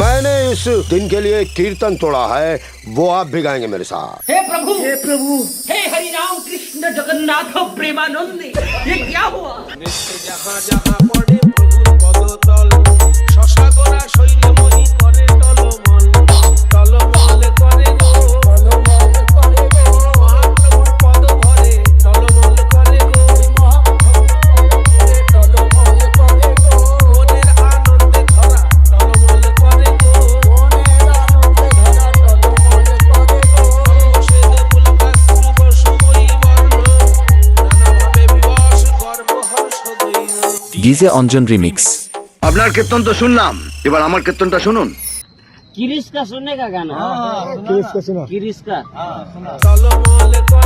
मैंने इस दिन के लिए कीर्तन तोड़ा है वो आप भी गाएँगे मेरे साथ। हे प्रभु हे प्रभु। हे हरि राम कृष्ण जगन्नाथ प्रेमानंद ये क्या हुआ? जहाँ जहाँ पड़े प्रभु ডিজে অঞ্জন রিমিক্স আপনার কীর্তন তো শুনলাম এবার আমার কীর্তনটা শুনুন किरिस का सुनने का गाना किरिस का টলমল করে গো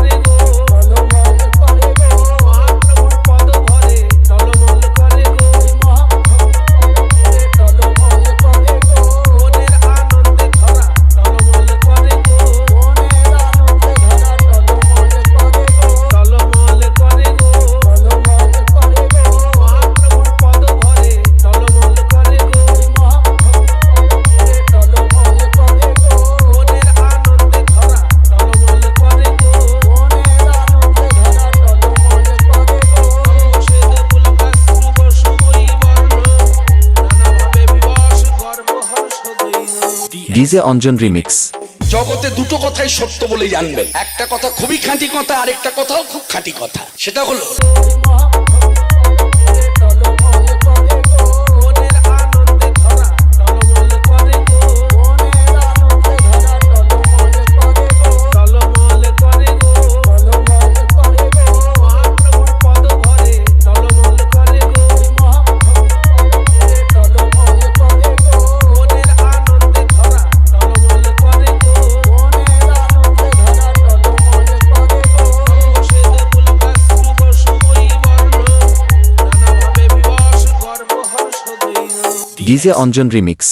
ডিজে অঞ্জন রিমিক্স। জগতে দুটো কথাই সত্য বলে জানবেন। একটা কথা খুবই খাঁটি কথা আর একটা কথাও খুব খাঁটি কথা। সেটা হলো ডিজে অঞ্জন রিমিক্স।